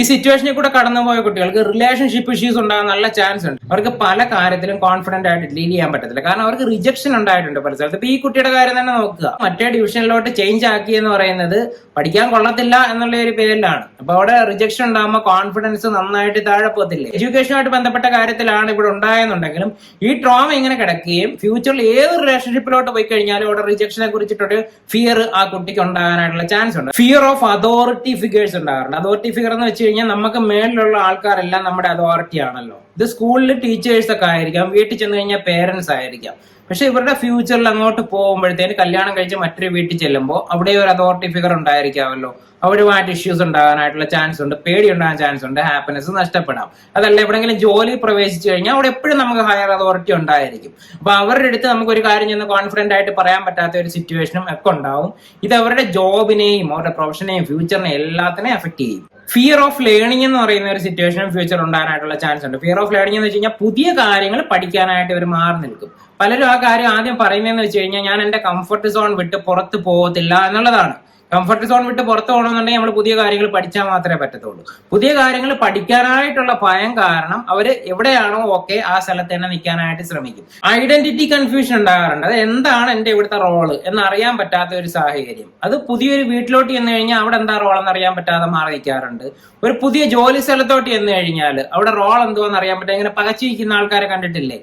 ഈ സിറ്റുവേഷനിൽ കൂടെ കടന്നുപോയ കുട്ടികൾക്ക് റിലേഷൻഷിപ്പ് ഇഷ്യൂസ് ഉണ്ടാകാൻ നല്ല ചാൻസ് ഉണ്ട്. അവർക്ക് പല കാര്യത്തിലും കോൺഫിഡന്റ് ആയിട്ട് ഡീൽ ചെയ്യാൻ പറ്റത്തില്ല. കാരണം അവർക്ക് റിജക്ഷൻ ഉണ്ടായിട്ടുണ്ട് പല സ്ഥലത്ത്. ഈ കുട്ടിയുടെ കാര്യം തന്നെ നോക്കുക. മറ്റേ ഡിവിഷനിലോട്ട് ചേഞ്ച് ആക്കി എന്ന് പറയുന്നത് പഠിക്കാൻ കൊള്ളത്തില്ല എന്നുള്ള ഒരു പേരിലാണ്. അപ്പൊ അവിടെ റിജക്ഷൻ ഉണ്ടാകുമ്പോൾ കോൺഫിഡൻസ് നന്നായിട്ട് താഴെ പോകത്തില്ലേ? എഡ്യൂക്കേഷനുമായിട്ട് ബന്ധപ്പെട്ട കാര്യത്തിലാണ് ഇവിടെ ഉണ്ടായെന്നുണ്ടെങ്കിലും ഈ ട്രോമ ഇങ്ങനെ കിടക്കുകയും ഫ്യൂച്ചറിൽ ഏത് റിലേഷൻഷിപ്പിലോട്ട് പോയി കഴിഞ്ഞാലും അവിടെ റിജക്ഷനെ കുറിച്ചിട്ടൊരു ഫിയർ ആ കുട്ടിക്ക് ഉണ്ടാകാനായിട്ടുള്ള ചാൻസ് ഉണ്ട്. ഫിയർ ഓഫ് അതോറിറ്റി ഫിഗേഴ്സ് ഉണ്ടാകാറുണ്ട്. അതോറിറ്റി ഫിഗർ എന്ന് വെച്ച് കഴിഞ്ഞാൽ നമുക്ക് മേളിലുള്ള ആൾക്കാരെല്ലാം നമ്മുടെ അതോറിറ്റി ആണല്ലോ. ഇത് സ്കൂളിൽ ടീച്ചേഴ്സ് ഒക്കെ ആയിരിക്കാം വീട്ടിൽ ചെന്ന് കഴിഞ്ഞാൽ പേരൻസ് ആയിരിക്കാം. പക്ഷെ ഇവരുടെ ഫ്യൂച്ചറിൽ അങ്ങോട്ട് പോകുമ്പോഴത്തേന് കല്യാണം കഴിച്ച് മറ്റൊരു വീട്ടിൽ ചെല്ലുമ്പോൾ അവിടെ ഒരു അതോറിറ്റി ഫിഗർ ഉണ്ടായിരിക്കാമല്ലോ. അവരുമായിട്ട് ഇഷ്യൂസ് ഉണ്ടാകാനായിട്ടുള്ള ചാൻസ് ഉണ്ട് പേടി ഉണ്ടാകാൻ ചാൻസ് ഉണ്ട് ഹാപ്പിനെസ് നഷ്ടപ്പെടാം. അതല്ല എവിടെയെങ്കിലും ജോലി പ്രവേശിച്ചു കഴിഞ്ഞാൽ അവിടെ എപ്പോഴും നമുക്ക് ഹയർ അതോറിറ്റി ഉണ്ടായിരിക്കും. അപ്പൊ അവരുടെ അടുത്ത് നമുക്ക് ഒരു കാര്യം ചെന്ന് കോൺഫിഡന്റ് ആയിട്ട് പറയാൻ പറ്റാത്ത ഒരു സിറ്റുവേഷനും ഒക്കെ ഉണ്ടാവും. ഇത് അവരുടെ ജോബിനെയും അവരുടെ പ്രൊഫഷനെയും ഫ്യൂച്ചറിനെയും എല്ലാത്തിനെയും എഫക്ട് ചെയ്യും. ഫിയർ ഓഫ് ലേണിംഗ് എന്ന് പറയുന്ന ഒരു സിറ്റുവേഷനും ഫ്യൂച്ചർ ഉണ്ടാകാനായിട്ടുള്ള ചാൻസ് ഉണ്ട്. ഫിയർ ഓഫ് ലേണിംഗ് എന്ന് വെച്ച് കഴിഞ്ഞാൽ പുതിയ കാര്യങ്ങൾ പഠിക്കാനായിട്ട് ഇവർ മാറി നിൽക്കും. പലരും ആ കാര്യം ആദ്യം പറയുന്നതെന്ന് വെച്ച് കഴിഞ്ഞാൽ ഞാൻ എന്റെ കംഫർട്ട് സോൺ വിട്ട് പുറത്ത് പോകത്തില്ല എന്നുള്ളതാണ്. കംഫർട്ട് സോൺ വിട്ട് പുറത്ത് പോകണമെന്നുണ്ടെങ്കിൽ നമ്മൾ പുതിയ കാര്യങ്ങൾ പഠിച്ചാൽ മാത്രമേ പറ്റത്തുള്ളൂ. പുതിയ കാര്യങ്ങൾ പഠിക്കാനായിട്ടുള്ള ഭയം കാരണം അവർ എവിടെയാണോ ഓക്കെ ആ സ്ഥലത്ത് തന്നെ നിൽക്കാനായിട്ട് ശ്രമിക്കും. ഐഡന്റിറ്റി കൺഫ്യൂഷൻ ഉണ്ടാകാറുണ്ട്. അത് എന്താണ് എന്റെ ഇവിടുത്തെ റോൾ എന്ന് അറിയാൻ പറ്റാത്ത ഒരു സാഹചര്യം. അത് പുതിയൊരു വീട്ടിലോട്ട് ചെന്ന് കഴിഞ്ഞാൽ അവിടെ എന്താ റോൾ എന്ന് അറിയാൻ പറ്റാതെ മാറി നിൽക്കാറുണ്ട്. ഒരു പുതിയ ജോലി സ്ഥലത്തോട്ട് ചെന്ന് കഴിഞ്ഞാൽ അവിടെ റോൾ എന്തുവാന്ന് അറിയാൻ പറ്റാ ഇങ്ങനെ പകച്ചിരിക്കുന്ന ആൾക്കാരെ കണ്ടിട്ടില്ലേ?